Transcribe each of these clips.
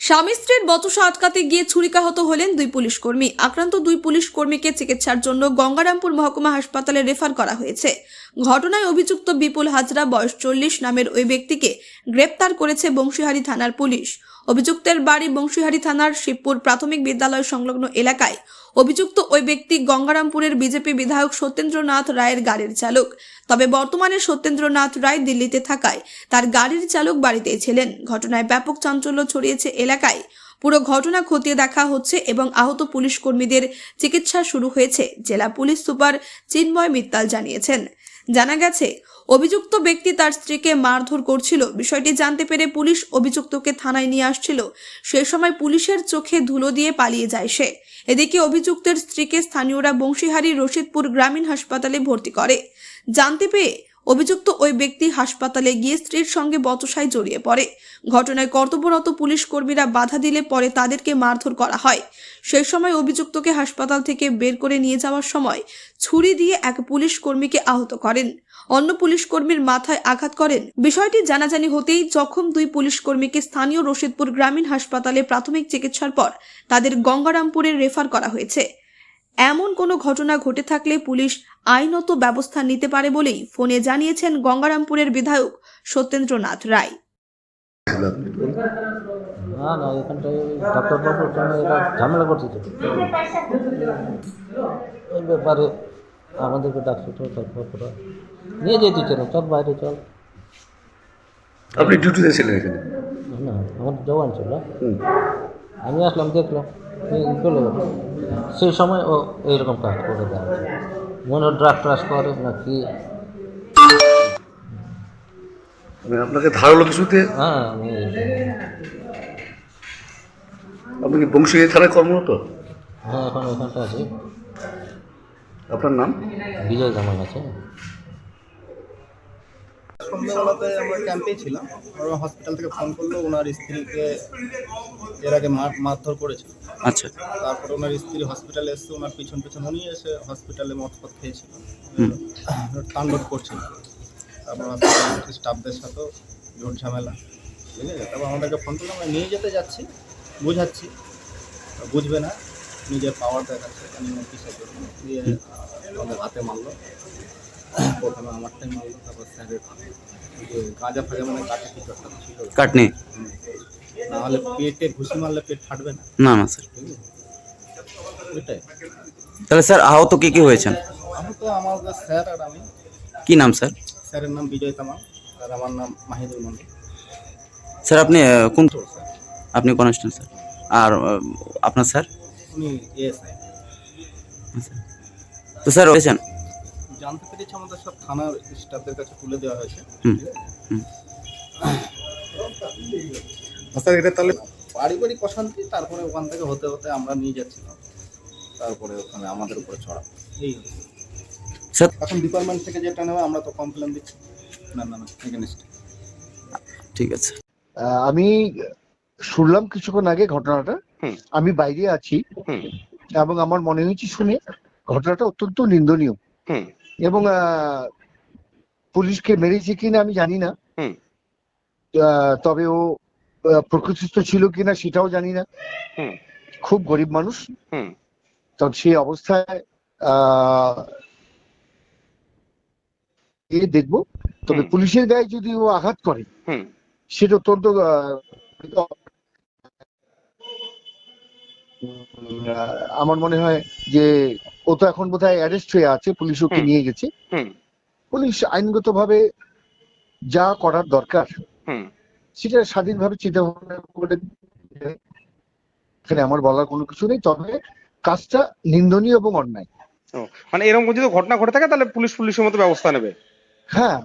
স্বামী স্ত্রীর বচসা আটকাতে গিয়ে ছুরিকাহত হলেন দুই পুলিশ কর্মী আক্রান্ত দুই পুলিশ কর্মীকে চিকিৎসার জন্য গঙ্গারামপুর মহকুমা হাসপাতালে রেফার করা হয়েছে। ঘটনায় অভিযুক্ত বিপুল হাজরা, বয়স চল্লিশ, নামের ওই ব্যক্তিকে গ্রেপ্তার করেছে বংশীহারি থানার পুলিশ। অভিযুক্তের বাড়ি বংশীহারি থানার শিবপুর প্রাথমিক বিদ্যালয় সংলগ্ন এলাকায়। অভিযুক্ত ওই ব্যক্তি গঙ্গারামপুরের বিজেপি বিধায়ক সত্যেন্দ্রনাথ রায়ের গাড়ির চালক। তবে বর্তমানে সত্যেন্দ্রনাথ রায় দিল্লিতে থাকায় তার গাড়ির চালক বাড়িতেই ছিলেন। ঘটনায় ব্যাপক চাঞ্চল্য ছড়িয়েছে এলাকায়। পুরো ঘটনা খতিয়ে দেখা হচ্ছে এবং আহত পুলিশ কর্মীদের চিকিৎসা শুরু হয়েছে, জেলা পুলিশ সুপার চিন্ময় মিত্তাল জানিয়েছেন। জানা গেছে, অভিযুক্ত ব্যক্তি তার স্ত্রীকে মারধর করছিল। বিষয়টি জানতে পেরে পুলিশ অভিযুক্তকে থানায় নিয়ে আসছিল। সেই সময় পুলিশের চোখে ধুলো দিয়ে পালিয়ে যায় সে। এদিকে অভিযুক্তের স্ত্রীকে স্থানীয়রা বংশীহারি রশিদপুর গ্রামীণ হাসপাতালে ভর্তি করে। জানতে পেয়ে অভিযুক্ত ওই ব্যক্তি হাসপাতালে গিয়ে স্ত্রীর সঙ্গে বচসায় জড়িয়ে পড়ে। ঘটনায় কর্তব্যরত পুলিশ কর্মীরা বাধা দিলে পরে তাদেরকে মারধর করা হয়। সেই সময় অভিযুক্তকে হাসপাতাল থেকে বের করে নিয়ে যাওয়ার সময় ছুরি দিয়ে এক পুলিশ কর্মীকে আহত করেন। অন্য পুলিশ কর্মীর মাথায় আঘাত করেন। বিষয়টি জানাজানি হতেই জখম দুই পুলিশ কর্মীকে স্থানীয় রশিদপুর গ্রামীণ হাসপাতালে প্রাথমিক চিকিৎসার পর তাদের গঙ্গারামপুরে রেফার করা হয়েছে। এমন কোনো ঘটনা ঘটে থাকলে পুলিশ আইনত ব্যবস্থা নিতে পারে বলেই ফোনে জানিয়েছেন গঙ্গারামপুরের বিধায়ক সত্যেন্দ্রনাথ রায়। না না এখানটায় ডাক্তারবাবুর এরা ঝামেলা করছে তো। ওই ব্যাপারে আমাদেরকে ডাকছে তো তারপর নিয়ে যেতে চলো চল বাইরে চল। আপনি ডিউটিতে ছিলেন এখানে? না আমার জওয়ান ছিল। আমি আসলাম দেখলাম। চলে সেই সময় ও এইরকম কাজ করে দেওয়া হচ্ছে মনে হয় ড্রাগ ট্রাস করে না কি আপনাকে ধারালো কিছুতে হ্যাঁ আমি আপনি কি বংশী থানায় কর্মরত? হ্যাঁ এখন এখানটা আছি। আপনার নাম? বিজয় জামান আছে। সন্ধ্যাবেলাতে আমরা ক্যাম্পেই ছিলাম। ওরা হসপিটাল থেকে ফোন করল ওনার স্ত্রীকে এর আগে মার মারধর করেছিল আচ্ছা। তারপরে ওনার স্ত্রী হসপিটালে এসে ওনার পিছন পিছন উনি এসে হসপিটালে মদ ফদ খেয়েছিল। তাণ্ডব করছিল। তারপর হসপিটালের স্টাফদের সাথেও জোট ঝামেলা। ঠিক আছে? তারপর আমাদেরকে ফোন করল আমরা নিয়ে যেতে যাচ্ছি বুঝাচ্ছি। বুঝবে না নিজের পাওয়ার দেখাচ্ছে আমি কিসে করব দিয়ে আমাদের হাতে মারলো। প্রথমে আমারটাই মারলো তারপর স্যারের যে গাঁজা ফাজা মানে কাটে কিছু একটা ছিল কাটনি হুম। না হলে পেটে ঘুষি মারলে পেট ফাটবে না না না স্যার ঠিক আছে ওইটাই তাহলে স্যার আহত কে কে হয়েছেন? আমি তো আমাদের স্যার আর আমি কি নাম স্যার? স্যারের নাম বিজয় তামাং আর আমার নাম মাহিদুল মন্ডল স্যার আপনি আহ, কোন তো স্যার আপনি কনস্ট্যান্ট স্যার। আর আহ, আপনার স্যার? উনি এএসআই আচ্ছা। তো স্যার হয়েছেন জানতে পেরেছি আমাদের সব থানার স্টাফদের কাছে তুলে দেওয়া হয়েছে। স্যার এটা তাহলে পারিবারিক অশান্তি তারপরে ওখান থেকে হতে হতে আমরা নিয়ে যাচ্ছিলাম। তারপরে ওখানে আমাদের উপরে ছড়া এই স্যার এখন ডিপার্টমেন্ট থেকে যেটা নেওয়া আমরা তো কমপ্লেন দিচ্ছি। না না না এগেনস্ট ঠিক আছে। আহ, আমি শুনলাম কিছুক্ষণ আগে ঘটনাটা। আমি বাইরে আছি। এবং আমার মনে হয়েছে শুনে ঘটনাটা অত্যন্ত নিন্দনীয়। হুম। এবং পুলিশকে মেরেছে কিনা আমি জানি না। তবে ও প্রকৃতিস্থ ছিল কিনা সেটাও জানি না। খুব গরিব মানুষ। তবে সেই অবস্থায় দেখব। তবে পুলিশের গায়ে যদি ও আঘাত করে হুম। সেটা অত্যন্ত আমার মনে হয় যে ও তো এখন বোধহয় অ্যারেস্ট হয়ে আছে পুলিশ ওকে নিয়ে গেছে। হুম। পুলিশ আইনগতভাবে যা করার দরকার হুম। সেটা স্বাধীনভাবে চিন্তা ভাবনা করে এখানে আমার বলার কোনো কিছু নেই তবে কাজটা নিন্দনীয় এবং অন্যায়। মানে এরকম যদি ঘটনা ঘটে থাকে তাহলে পুলিশ পুলিশের মতো ব্যবস্থা নেবে? হ্যাঁ।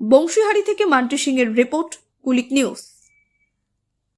বংশীহারি থেকে মান্টি সিং এর রিপোর্ট কুলিক নিউজ।